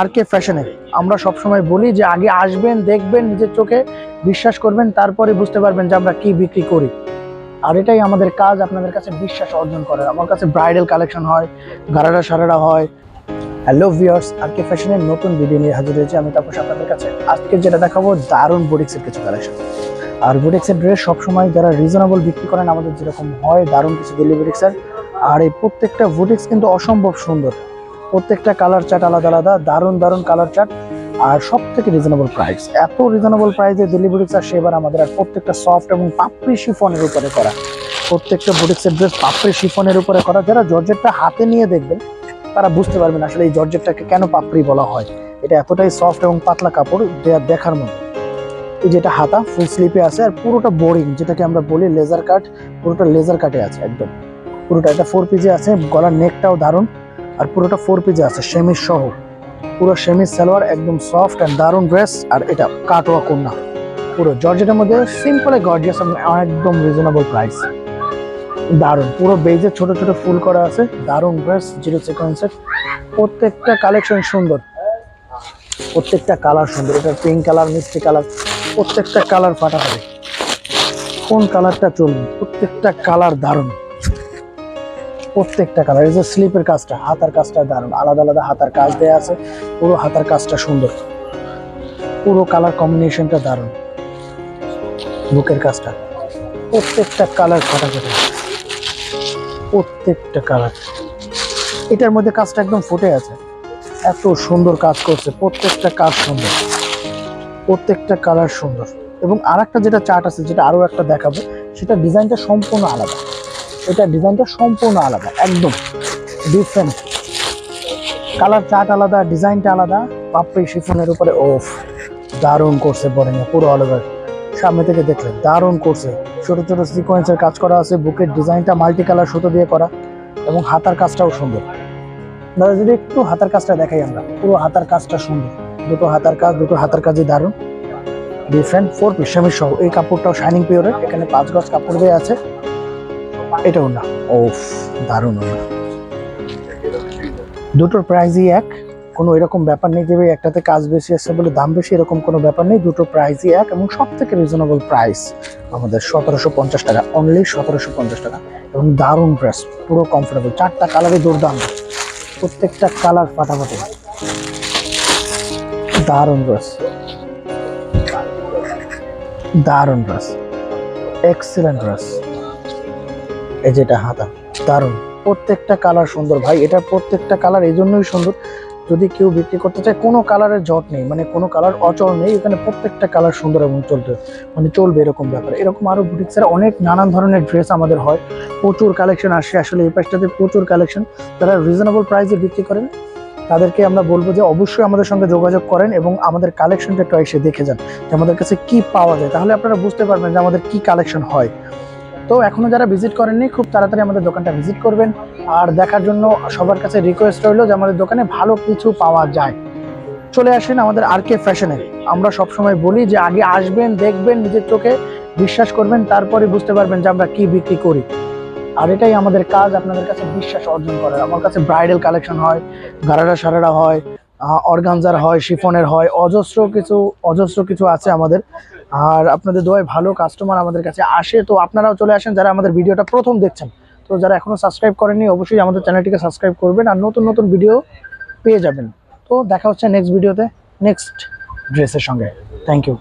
আর কে ফ্যাশনে আমরা সবসময় বলি যে আগে আসবেন, দেখবেন, নিজের চোখে বিশ্বাস করবেন, তারপরে বুঝতে পারবেন যে আমরা কি বিক্রি করি। আর এটাই আমাদের কাজ, আপনাদের কাছে বিশ্বাস অর্জন করে আমার কাছে ব্রাইডাল কালেকশন হয়, গারারা সারারা হয়। হ্যালো ভিউয়ার্স আর কে ফ্যাশনের নতুন ভিডিও নিয়ে হাজির হয়েছে আমি তাপস আপনাদের কাছে। আজকে যেটা দেখাবো, দারুণ বুটিক্সের কিছু কালেকশন আর বুটিক্সের ড্রেস সবসময় যারা রিজনেবল বিক্রি করেন, আমাদের যেরকম হয়, দারুণ কিছু দিল্লি বুটিক্সের আর এই প্রত্যেকটা বুটিক্স কিন্তু অসম্ভব সুন্দর। প্রত্যেকটা কালার চার্ট আলাদা আলাদা, দারুণ দারুণ কালার চার্ট আর সব থেকে রিজনেবল প্রাইস এত রিজনেবল প্রাইসে বুটিক্স আর সেবার আমাদের আর প্রত্যেকটা সফট এবং পাপড়ি শিফনের উপরে করা। প্রত্যেকটা বুটিক্সের ড্রেস পাপড়ি শিফনের উপরে করা। যারা জর্জেটটা হাতে নিয়ে দেখবেন, তারা বুঝতে পারবেন আসলে এই জর্জেটটাকে কেন পাপড়ি বলা হয়। এটা এতটাই সফট এবং পাতলা কাপড় দেখার মতো। এই যেটা হাতা ফুল স্লিপে আছে আর পুরোটা বোরিং যেটাকে আমরা বলি লেজার কাট পুরোটা লেজার কাটে আছে একদম। পুরোটা এটা ফোর পিজে আছে, গলার নেকটাও দারুণ। আর পুরোটা ফোর পিজে আছে সেমিস সহ। পুরো সেমিস সালোয়ার, একদম সফট অ্যান্ড দারুণ ড্রেস আর এটা কাটোয়া কন্যা। পুরো জর্জেটের মধ্যে সিম্পল গর্জিয়াস একদম রিজনেবল প্রাইস দারুণ। পুরো বেজে ছোট ছোট ফুল করা আছে, দারুণ ড্রেস জিরো সিকোয়েন্সের প্রত্যেকটা কালেকশন সুন্দর। প্রত্যেকটা কালার সুন্দর। এটা পিঙ্ক কালার মিষ্টি কালার প্রত্যেকটা কালার ফাটা হবে কোন কালারটা চলবে? প্রত্যেকটা কালার দারুণ। প্রত্যেকটা কালার, এই যে স্লিপের কাজটা, হাতার কাজটা দারুণ, আলাদা আলাদা হাতার কাজ দেয়া আছে, পুরো হাতার কাজটা সুন্দর। পুরো কালার কম্বিনেশনটা দারুণ। বুকের কাজটা, প্রত্যেকটা কালার ফাটাফাটি। প্রত্যেকটা কালার। এটার মধ্যে কাজটা একদম ফুটে আছে। এত সুন্দর কাজ করছে, প্রত্যেকটা কাজ সুন্দর। প্রত্যেকটা কালার সুন্দর। এবং আর যেটা চার্ট আছে, যেটা আরও একটা দেখাবো, সেটা ডিজাইনটা সম্পূর্ণ আলাদা। এটা ডিজাইনটা সম্পূর্ণ আলাদা, একদম ডিফারেন্ট কালার চার্ট আলাদা ডিজাইনটা আলাদা। পাপড়ি শিফনের উপরে, ওফ, দারুণ করছে বোরিংয়ে পুরো অল সামনে থেকে দেখলে, দারুণ করছে ছোট ছোট সিকোয়েন্সের কাজ করা আছে, বুকের ডিজাইনটা মাল্টি কালার সুতো দিয়ে করা এবং হাতার কাজটাও সুন্দর। দাদা, যদি একটু হাতার কাজটা দেখাই আমরা, পুরো হাতার কাজটা সুন্দর। দুটো হাতার কাজ, দুটো হাতার কাজই দারুণ। ডিফারেন্ট ফোর পিস সহ এই কাপড়টাও শাইনিং পিওরের এখানে পাঁচ গজ কাপড় দেওয়া আছে। এটাও না। ওফ, দারুণ না দুটোর প্রাইসই এক। কোনো এরকম ব্যাপার নেই যে একটাতে কাজ বেশি আছে বলে দাম বেশি, এরকম কোনো ব্যাপার নেই। দুটো প্রাইসই এক এবং সব থেকে রিজনেবল প্রাইস আমাদের সতেরোশো পঞ্চাশ টাকা অনলি সতেরোশো পঞ্চাশ টাকা। এবং দারুণ ড্রেস পুরো কমফোর্টেবল চারটা কালারই দুর্দান্ত। প্রত্যেকটা কালার ফাটাফাটি। দারুণ ড্রেস দারুণ ড্রেস এক্সেলেন্ট ড্রেস এই যেটা হাতা, দারুণ। প্রত্যেকটা কালার সুন্দর। ভাই, এটা প্রত্যেকটা কালার এই জন্যই সুন্দর। যদি কেউ বিক্রি করতে চায়, কোনো কালারের জট নেই। মানে কোনো কালার অচল নেই, এখানে প্রত্যেকটা কালার সুন্দর এবং চলতে মানে চলবে এরকম ব্যাপার। এরকম আরও বুটিক্সের অনেক নানান ধরনের ড্রেস আমাদের হয়। প্রচুর কালেকশন আসে আসলে এই পাশটাতে প্রচুর কালেকশন তারা রিজনেবল প্রাইসে বিক্রি করেন, তাদেরকে আমরা বলব যে অবশ্যই আমাদের সঙ্গে যোগাযোগ করেন এবং আমাদের কালেকশনটা একটু এসে দেখে যান যে আমাদের কাছে কি পাওয়া যায়। তাহলে আপনারা বুঝতে পারবেন যে আমাদের কি কালেকশন হয়। তো এখনও যারা ভিজিট করেননি, খুব তাড়াতাড়ি আমাদের দোকানটা ভিজিট করবেন। আর দেখার জন্য সবার কাছে রিকোয়েস্ট রইল যে আমাদের দোকানে ভালো কিছু পাওয়া যায়। চলে আসেন আমাদের আর কে ফ্যাশনে আমরা সবসময় বলি যে আগে আসবেন, দেখবেন, নিজের চোখে বিশ্বাস করবেন, তারপরে বুঝতে পারবেন যে আমরা কি বিক্রি করি। আর এটাই আমাদের কাজ, আপনাদের কাছে বিশ্বাস অর্জন করার। আমার কাছে ব্রাইডাল কালেকশন হয়, গারারা সারারা হয় অর্গানজার হয় শিফনের হয়, অজস্র কিছু অজস্র কিছু আছে আমাদের। আর আপনাদের দোয়ায় ভালো কাস্টমার আমাদের কাছে আসে। তো আপনারাও চলে আসেন যারা আমাদের ভিডিওটা প্রথম দেখছেন। তো যারা এখনও সাবস্ক্রাইব করেনি অবশ্যই আমাদের চ্যানেলটিকে সাবস্ক্রাইব করবেন আর নতুন নতুন ভিডিও পেয়ে যাবেন। তো দেখা হচ্ছে নেক্সট ভিডিওতে নেক্সট ড্রেসের সঙ্গে। Thank you